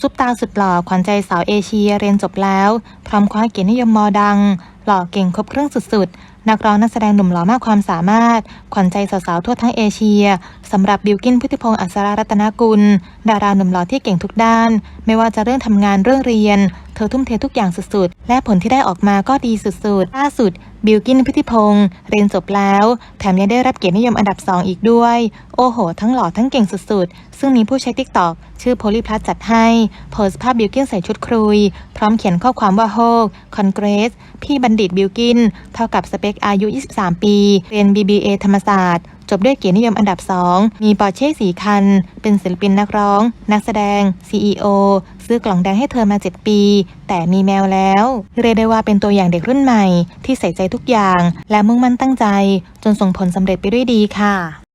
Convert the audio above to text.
ซุปตาสุดหล่อขวัญใจสาวเอเชียเรียนจบแล้ว พร้อมคว้าเกียรตินิยมมอดัง หล่อเก่งครบเครื่องสุดๆ นักร้องนักแสดงหนุ่มหล่อมากความสามารถ ขวัญใจสาวๆทั่วทั้งเอเชียสำหรับบิวกินพุทธิพงศ์อัศรารัตนกุล ดาราหนุ่มหล่อที่เก่งทุกด้าน ไม่ว่าจะเรื่องทำงานเรื่องเรียน เธอทุ่มเททุกอย่างสุดๆ และผลที่ได้ออกมาก็ดีสุดๆล่าสุดบิวกินพุทธิพงศ์เรียนจบแล้ว แถมยังได้รับเกียรตินิยมอันดับ 2 อีกด้วย โอ้โห ทั้งหล่อทั้งเก่งสุดๆ ซึ่งมีผู้ใช้ติ๊กตอกชื่อโพลีพลัสจัดให้โพสภาพบิวกินใส่ชุดครุย พร้อมเขียนข้อความว่าโฮกคอนเกรส พี่บัณฑิตบิวกิน เท่ากับสเปคอายุ 23 ปี เรียน BBA ธรรมศาสตร์ จบด้วยเกียรตินิยมอันดับ 2 มีปอร์เช่สีคัน เป็นศิลปินนักร้อง นักแสดง CEO ซื้อกล่องแดงให้เธอมา 7 ปี แต่มีแมวแล้ว เรียกได้ว่าเป็นตัวอย่างเด็กรุ่นใหม่ ที่ใส่ใจทุกอย่าง และมุ่งมั่นตั้งใจ จนส่งผลสำเร็จไปด้วยดีค่ะ